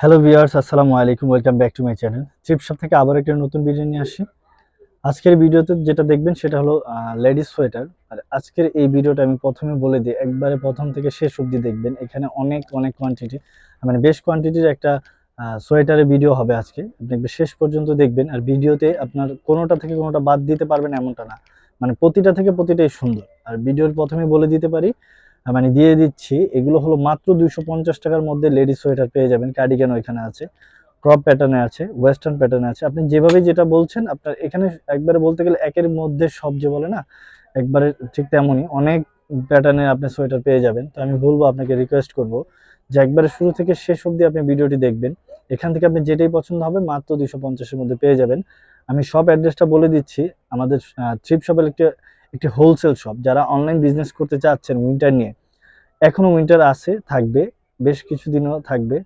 Hello viewers আসসালামু আলাইকুম welcome back to my channel thrift shop থেকে আবার একটা নতুন ভিডিও নিয়ে আসি। আজকের ভিডিওতে যেটা দেখবেন সেটা হলো লেডিস সোয়েটার আর আজকের এই ভিডিওটা আমি প্রথমে বলে দিই, একবারে প্রথম থেকে শেষ অবধি দেখবেন। এখানে অনেক অনেক কোয়ান্টিটি মানে বেশ কোয়ান্টিটির একটা সোয়েটারের ভিডিও হবে আজকে। আপনি শেষ পর্যন্ত দেখবেন। আর ভিডিওতে আপনার কোনোটা থেকে কোনোটা বাদ দিতে পারবেন এমনটা না। মানে প্রতিটা থেকে প্রতিটাই সুন্দর। আর ভিডিওর প্রথমে বলে দিতে পারি মানে দিয়ে দিচ্ছি। এগুলো হলো মাত্র দুইশো পঞ্চাশ টাকার মধ্যে লেডিস সোয়েটার পেয়ে যাবেন। কার্ডিগান ওইখানে আছে, ক্রপ প্যাটার্নে আছে, ওয়েস্টার্ন প্যাটার্নে আছে। আপনি যেভাবে যেটা বলছেন, আপনার এখানে একবারে বলতে গেলে একের মধ্যে সব যে বলে না, একবারে ঠিক তেমনই অনেক প্যাটার্নে আপনি সোয়েটার পেয়ে যাবেন। তো আমি বলব, আপনাকে রিকোয়েস্ট করব যে একবারে শুরু থেকে শেষ অবধি আপনি ভিডিওটি দেখবেন। এখান থেকে আপনি যেটাই পছন্দ হবে মাত্র দুইশো পঞ্চাশের মধ্যে পেয়ে যাবেন। আমি সব অ্যাড্রেসটা বলে দিচ্ছি। আমাদের থ্রিপ শপের একটি একটি হোলসেল শপ যারা অনলাইন বিজনেস করতে চাচ্ছেন উইন্টার নিয়ে। এখনও উইন্টার আছে, থাকবে, বেশ কিছুদিনও থাকবে।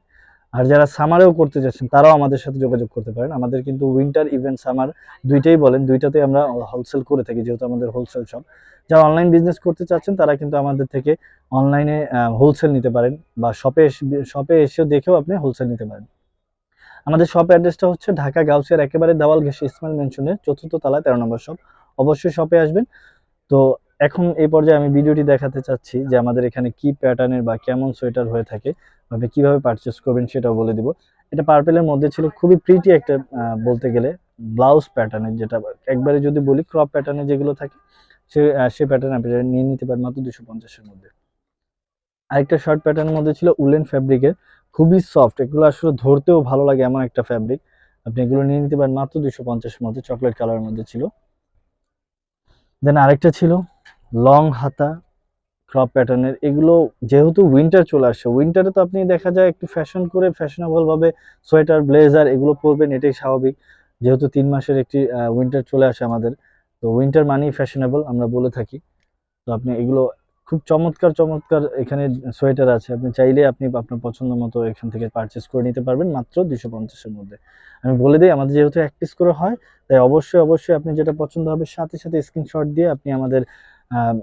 আর যারা সামারেও করতে চাচ্ছেন তারাও আমাদের সাথে যোগাযোগ করতে পারেন। আমাদের কিন্তু উইন্টার ইভেন্ট সামার দুইটাই বলেন দুইটাতে আমরা হোলসেল করে থাকি, যেহেতু আমাদের হোলসেল শপ যারা অনলাইন বিজনেস করতে চাচ্ছেন, তারা কিন্তু আমাদের থেকে অনলাইনে হোলসেল নিতে পারেন বা শপে শপে এসেও দেখেও আপনি হোলসেল নিতে পারেন। আমাদের শপ অ্যাড্রেসটা হচ্ছে ঢাকা গাউসিয়ার একেবারে দেওয়াল ঘেসে ইসমাইল মেনশনের চতুর্থ তলায় তেরো নম্বর শপ অবশ্যই শপে আসবেন। তো এখন এই পর্যায়ে আমি ভিডিওটি দেখাতে চাচ্ছি যে আমাদের এখানে কি প্যাটার্নের বা কেমন সোয়েটার হয়ে থাকে, আপনি কীভাবে পারচেস করবেন সেটাও বলে দিব। এটা পার্পেলের মধ্যে ছিল খুবই প্রিটি একটা বলতে গেলে ব্লাউজ প্যাটার্নের যেটা একবারে যদি বলি ক্রপ প্যাটার্নে যেগুলো থাকে, সে সে প্যাটার্ন আপনি নিয়ে নিতে পারেন মাত্র দুশো পঞ্চাশের মধ্যে। আরেকটা শর্ট প্যাটার্নের মধ্যে ছিল উলেন ফ্যাব্রিকের খুবই সফট এগুলো আসলে ধরতেও ভালো লাগে এমন একটা ফ্যাব্রিক আপনি এগুলো নিয়ে নিতে পারেন মাত্র দুশো পঞ্চাশের মধ্যে চকলেট কালারের মধ্যে ছিল। দেন আরেকটা ছিল লং হাতা ক্রপ প্যাটার্নের এগুলো যেহেতু উইন্টার চলে আসছে উইন্টারে তো আপনি দেখা যায় একটু ফ্যাশন করে ফ্যাশনেবলভাবে সোয়েটার ব্লেজার এগুলো পরবেন, এটাই স্বাভাবিক। যেহেতু তিন মাসের একটি উইন্টার চলে আসে আমাদের, তো উইন্টার মানেই ফ্যাশনেবল আমরা বলে থাকি। তো আপনি এগুলো খুব চমৎকার চমৎকার এখানে সোয়েটার আছে। আপনি চাইলে আপনি আপনার পছন্দ মতো এখান থেকে পারচেস করে নিতে পারবেন মাত্র দুশো পঞ্চাশের মধ্যে। আমি বলে দিই, আমাদের যেহেতু পিস করে হয়, তাই অবশ্যই অবশ্যই আপনি যেটা পছন্দ হবে, সাথে সাথে স্ক্রিনশট দিয়ে আপনি আমাদের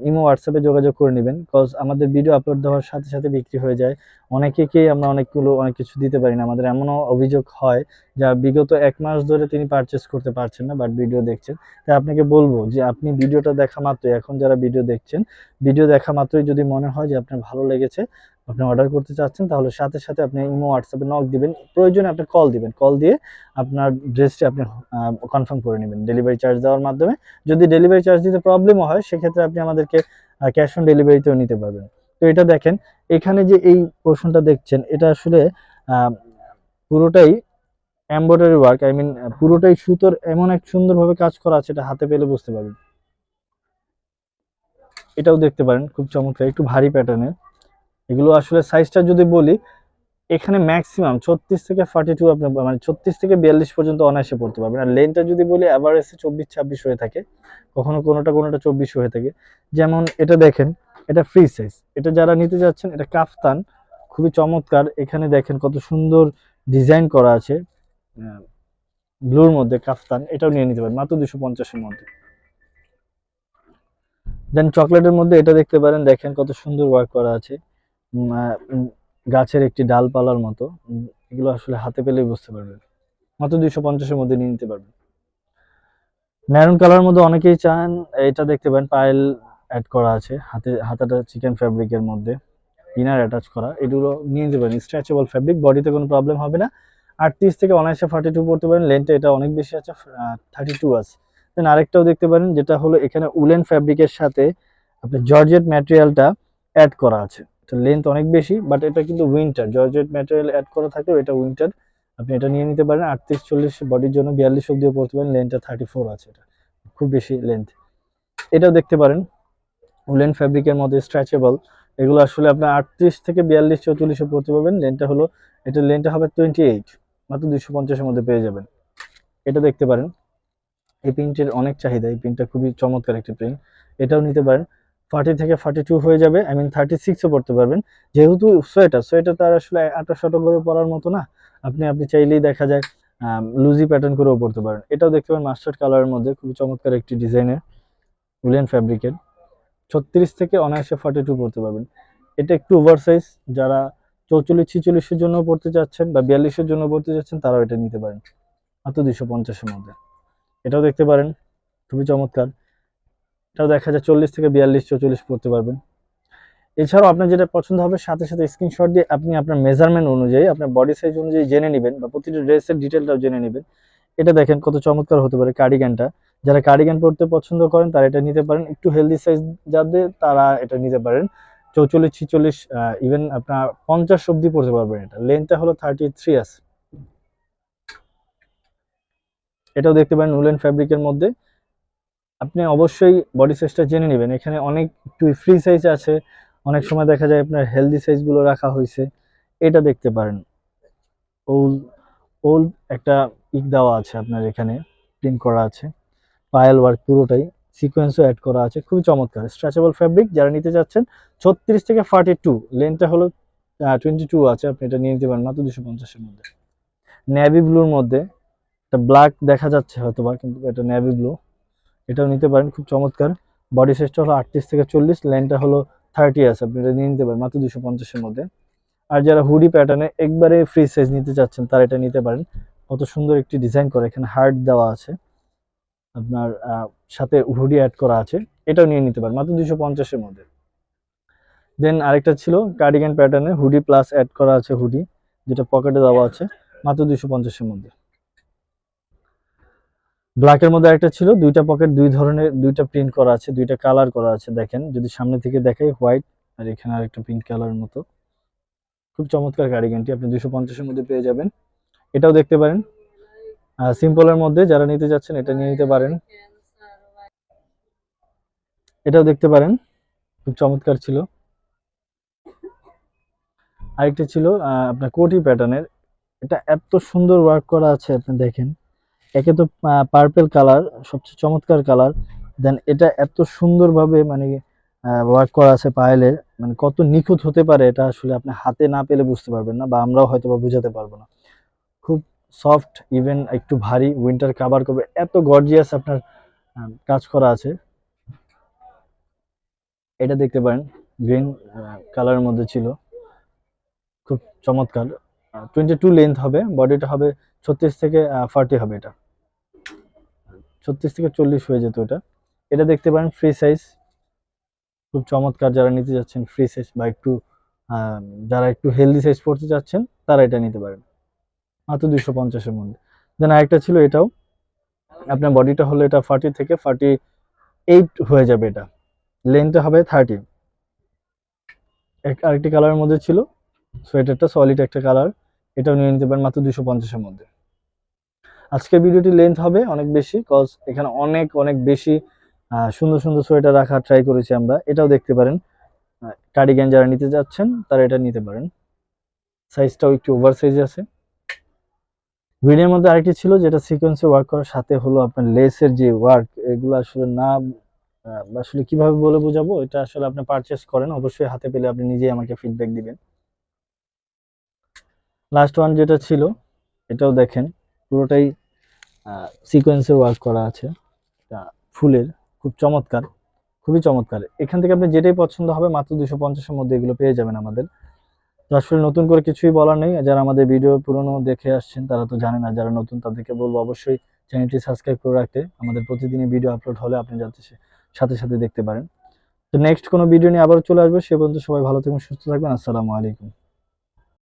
ইমো হোয়াটসঅ্যাপে যোগাযোগ করে নেবেন কজ আমাদের ভিডিও আপলোড দেওয়ার সাথে সাথে বিক্রি হয়ে যায়। অনেকেকেই আমরা অনেকগুলো, অনেক কিছু দিতে পারি না, আমাদের এমনও অভিযোগ হয় যা বিগত এক মাস ধরে তিনি পারচেস করতে পারছেন না বাট ভিডিও দেখছেন। তাই আপনাকে বলব যে আপনি ভিডিওটা দেখা মাত্রই, এখন যারা ভিডিও দেখছেন ভিডিও দেখা মাত্রই যদি মনে হয় যে আপনার ভালো লেগেছে আপনি অর্ডার করতে চাচ্ছেন, তাহলে সাথে সাথে আপনি ইমো হোয়াটসঅ্যাপে নক দিবেন। প্রয়োজনে আপনি কল দিবেন। কল দিয়ে আপনার ড্রেসটি আপনি কনফার্ম করে নেবেন ডেলিভারি চার্জ দেওয়ার মাধ্যমে। যদি ডেলিভারি চার্জ দিতে প্রবলেমও হয়, সেক্ষেত্রে আপনি আমাদেরকে ক্যাশ অন ডেলিভারিতেও নিতে পারবেন। তো এটা দেখেন, এখানে যে এই পোর্শনটা দেখছেন, এটা আসলে পুরোটাই এমব্রয়ডারি ওয়ার্ক আই মিন পুরোটাই সুতোর এমন এক সুন্দরভাবে কাজ করা আছে, এটা হাতে পেলে বুঝতে পারবেন। এটাও দেখতে পারেন, খুব চমৎকার, একটু ভারী প্যাটার্নের এগুলো আসলে সাইজটা যদি বলি, এখানে ম্যাক্সিমাম ছত্রিশ থেকে ফর্টি টু আপনি মানে ছত্রিশ থেকে বিয়াল্লিশ পর্যন্ত অনায়াসে পড়তে পারবেন। আর লেনটা যদি বলি অ্যাভারেজে চব্বিশ, ছাব্বিশ হয়ে থাকে। কখনো কোনোটা কোনোটা চব্বিশ হয়ে থাকে। যেমন এটা দেখেন, এটা ফ্রি সাইজ এটা যারা নিতে যাচ্ছেন, এটা কাফতান। খুবই চমৎকার। এখানে দেখেন কত সুন্দর ডিজাইন করা আছে। ব্লুর মধ্যে কাফতান, এটাও নিয়ে নিতে পারেন, মাত্র দুশো পঞ্চাশের মধ্যে। দেন চকলেটের মধ্যে এটা দেখতে পারেন, দেখেন কত সুন্দর ওয়ার্ক করা আছে। গাছের একটি ডালপালার মতো। এগুলো আসলে হাতে পেলেই বুঝতে পারবেন মাত্র দুইশো পঞ্চাশের মধ্যে নিয়ে নিতে পারবেন ম্যারুন কালার মধ্যে অনেকেই চান। এটা দেখতে পারেন পায়েল অ্যাড করা আছে। হাতে, হাতাটা চিকেন ফ্যাব্রিকের মধ্যে। ইনার অ্যাটাচ করা। এগুলো নিয়ে নিতে পারেন। স্ট্রেচেবল ফ্যাব্রিক, বডিতে কোনো প্রবলেম হবে না। আটত্রিশ থেকে অনায়াসে ফার্টি টু পড়তে পারেন। লেন্থটা এটা অনেক বেশি আছে থার্টি টু আছে। দেন আরেকটাও দেখতে পারেন, যেটা হলো এখানে উলেন ফ্যাব্রিকের সাথে আপনার জর্জেট ম্যাটেরিয়ালটা অ্যাড করা আছে। এটা লেন্থ অনেক বেশি বাট এটা কিন্তু উইন্টার জর্জেট ম্যাটেরিয়াল অ্যাড করা থাকলেও এটা উইন্টার আপনি এটা নিয়ে নিতে পারেন, আটত্রিশ, চল্লিশ বডির জন্য বিয়াল্লিশ অব্দিও পড়তে পারেন লেন্থটা থার্টি ফোর আছে এটা, খুব বেশি লেন্থ এটাও দেখতে পারেন উলেন ফ্যাব্রিকের মধ্যে স্ট্রেচেবল এগুলো আসলে আপনার আটত্রিশ থেকে বিয়াল্লিশ, চৌচল্লিশে পড়তে পারবেন লেনটা হলো, এটা লেনটা হবে টোয়েন্টি এইট মাত্র দুশো পঞ্চাশের মধ্যে পেয়ে যাবেন। এটা দেখতে পারেন, এই প্রিন্টের অনেক চাহিদা, এই প্রিন্টটা খুবই চমৎকার একটি প্রিন্ট এটাও নিতে পারেন। ফার্টি থেকে ফার্টি টু হয়ে যাবে আই মিন থার্টি সিক্সও পড়তে পারবেন। যেহেতু সোয়েটার সোয়েটার তার আসলে আটা শত করে পরার মতো না। আপনি আপনি চাইলেই দেখা যায় লুজি প্যাটার্ন করেও পড়তে পারেন। এটাও দেখতে পারেন মাস্টার্ড কালারের মধ্যে, খুবই চমৎকার একটি ডিজাইনের উলেন ফ্যাব্রিকের ছত্রিশ থেকে অনায়াসে ফর্টি টু পড়তে পারবেন। এটা একটু ওভার সাইজ যারা চৌচল্লিশ, ছিচল্লিশের জন্য পড়তে চাচ্ছেন বা বিয়াল্লিশের জন্য পড়তে চাচ্ছেন, তারাও এটা নিতে পারেন। মাত্র দুশো পঞ্চাশের মধ্যে। এটাও দেখতে পারেন, খুবই চমৎকার। এটাও দেখা যায় চল্লিশ থেকে বিয়াল্লিশ, চৌচল্লিশ পড়তে পারবেন। এছাড়াও আপনার যেটা পছন্দ হবে, সাথে সাথে স্ক্রিনশট দিয়ে আপনি আপনার মেজারমেন্ট অনুযায়ী, আপনার বডি সাইজ অনুযায়ী জেনে নেবেন বা প্রতিটি ড্রেসের ডিটেলটাও জেনে নেবেন। এটা দেখেন কত চমৎকার হতে পারে কার্ডিগানটা যারা কার্ডিগান পড়তে পছন্দ করেন, তারা এটা নিতে পারেন। একটু হেলদি সাইজ যাদের, তারা এটা নিতে পারেন। চৌচল্লিশ, ছিচল্লিশ ইভেন আপনার পঞ্চাশ অব্দি পড়তে পারবেন এটা। লেন্থটা হলো থার্টি থ্রি আছে এটাও দেখতে পারেন উলেন ফ্যাব্রিকের মধ্যে। আপনি অবশ্যই বডি সাইজটা জেনে নেবেন। এখানে অনেক একটু ফ্রি সাইজ আছে। অনেক সময় দেখা যায় আপনার হেলদি সাইজগুলো রাখা হয়েছে। এটা দেখতে পারেন। ওল ওল একটা ইক দেওয়া আছে আপনার এখানে। প্রিন্ট করা আছে। পায়েল ওয়ার্ক পুরোটাই। সিকোয়েন্সও অ্যাড করা আছে। খুবই চমৎকার। স্ট্রেচেবল ফ্যাব্রিক যারা নিতে যাচ্ছেন ছত্রিশ থেকে ফার্টি টু লেন্থটা হলো টোয়েন্টি টু আছে। আপনি এটা নিয়ে নিতে পারেন মাত্র দুশো পঞ্চাশের মধ্যে। ন্যাভি ব্লুর মধ্যে। একটা ব্ল্যাক দেখা যাচ্ছে হয়তো বা কিন্তু এটা ন্যাভি ব্লু এটাও নিতে পারেন, খুব চমৎকার। বডি সাইজটা হলো আটত্রিশ থেকে চল্লিশ লেন্থটা হলো থার্টি আছে, আপনি এটা নিয়ে নিতে পারেন, মাত্র দুশো পঞ্চাশের মধ্যে। আর যারা হুডি প্যাটার্নে একবারে ফ্রি সাইজ নিতে চাচ্ছেন, তারা এটা নিতে পারেন। কত সুন্দর একটি ডিজাইন করে, এখানে হার্ট দেওয়া আছে। আপনার সাথে হুডি অ্যাড করা আছে, এটাও নিয়ে নিতে পারেন, মাত্র দুশো পঞ্চাশের মধ্যে। দেন আরেকটা ছিল কার্ডিগান প্যাটার্নে হুডি প্লাস অ্যাড করা আছে হুডি যেটা পকেটে দেওয়া আছে, মাত্র দুশো পঞ্চাশের মধ্যে। ব্ল্যাকের মধ্যে একটা ছিল, দুইটা পকেট দুই ধরনের, দুইটা প্রিন্ট করা আছে, দুইটা কালার করা আছে, দেখেন। যদি সামনে থেকে দেখাই হোয়াইট আর এখানে আরেকটা পিঙ্ক কালার মতো। খুব চমৎকার কার্ডিগানটি আপনি দুশো পঞ্চাশের মধ্যে পেয়ে যাবেন। এটাও দেখতে পারেন। সিম্পলের মধ্যে যারা নিতে যাচ্ছেন, এটা নিয়ে নিতে পারেন। এটাও দেখতে পারেন। খুব চমৎকার ছিল। আরেকটা ছিল আপনার কোটি প্যাটার্নের এটা এত সুন্দর ওয়ার্ক করা আছে, আপনি দেখেন। একে তো পার্পেল কালার সবচেয়ে চমৎকার কালার দেন এটা এত সুন্দরভাবে মানে ওয়ার্ক করা আছে পায়েলের মানে কত নিখুঁত হতে পারে এটা আসলে আপনি হাতে না পেলে বুঝতে পারবেন না বা আমরাও হয়তো বা বুঝাতে পারব না। খুব সফট ইভেন একটু ভারী উইন্টার কাভার করবে, এত গর্জিয়াস আপনার কাজ করা আছে। এটা দেখতে পারেন গ্রিন কালারের মধ্যে ছিল। খুব চমৎকার। টোয়েন্টি টু লেন্থ হবে বডিটা হবে ছত্রিশ থেকে ফার্টি হবে এটা। ছত্রিশ থেকে চল্লিশ হয়ে যেত এটা। এটা দেখতে পারেন ফ্রি সাইজ খুব চমৎকার যারা নিতে যাচ্ছেন ফ্রি সাইজ বা একটু যারা একটু হেলদি সাইজ পড়তে চাচ্ছেন, তারা এটা নিতে পারেন। মাত্র দুইশো পঞ্চাশের মধ্যে। দেন আরেকটা ছিল এটাও। আপনার বডিটা হলো এটা ফার্টি থেকে ফার্টি এইট হয়ে যাবে এটা। লেন্থটা হবে থার্টি আরেকটি কালারের মধ্যে ছিল। সোয়েটারটা সলিড একটা কালার এটাও নিয়ে নিতে পারেন মাত্র দুশো পঞ্চাশের মধ্যে। আজকের ভিডিওটি লেন্থ হবে অনেক বেশি কজ এখানে অনেক অনেক বেশি সুন্দর সুন্দর সোয়েটার রাখা ট্রাই করেছি আমরা। এটাও দেখতে পারেন। কার্ডিগান যারা নিতে যাচ্ছেন, তারা এটা নিতে পারেন। সাইজটাও একটু ওভার সাইজ আছে ভিডিওর মধ্যে আরেকটি ছিল, যেটা সিকোয়েন্সে ওয়ার্ক করার সাথে হলো আপনার লেসের যে ওয়ার্ক এগুলো আসলে না আসলে কীভাবে বলে বোঝাবো? এটা আসলে আপনি পারচেস করেন, অবশ্যই হাতে পেলে আপনি নিজেই আমাকে ফিডব্যাক দিবেন। লাস্ট ওয়ান যেটা ছিল, এটাও দেখেন, পুরোটাই সিকোয়েন্সের ওয়ার্ক করা আছে। ফুলের, খুব চমৎকার, খুবই চমৎকার। এখান থেকে আপনি যেটাই পছন্দ হবে, মাত্র দুশো পঞ্চাশের মধ্যে এগুলো পেয়ে যাবেন আমাদের। তো আসলে নতুন করে কিছুই বলার নেই। যারা আমাদের ভিডিও পুরনো দেখে আসছেন, তারা তো জানে না, যারা নতুন তাদেরকে বলব অবশ্যই চ্যানেলটি সাবস্ক্রাইব করে রাখতে। আমাদের প্রতিদিনই ভিডিও আপলোড হলে আপনি যাতে সাথে সাথে দেখতে পারেন। তো নেক্সট কোনো ভিডিও নিয়ে আবার চলে আসবে। সে পর্যন্ত সবাই ভালো থাকবেন সুস্থ থাকবেন আসসালামু আলাইকুম।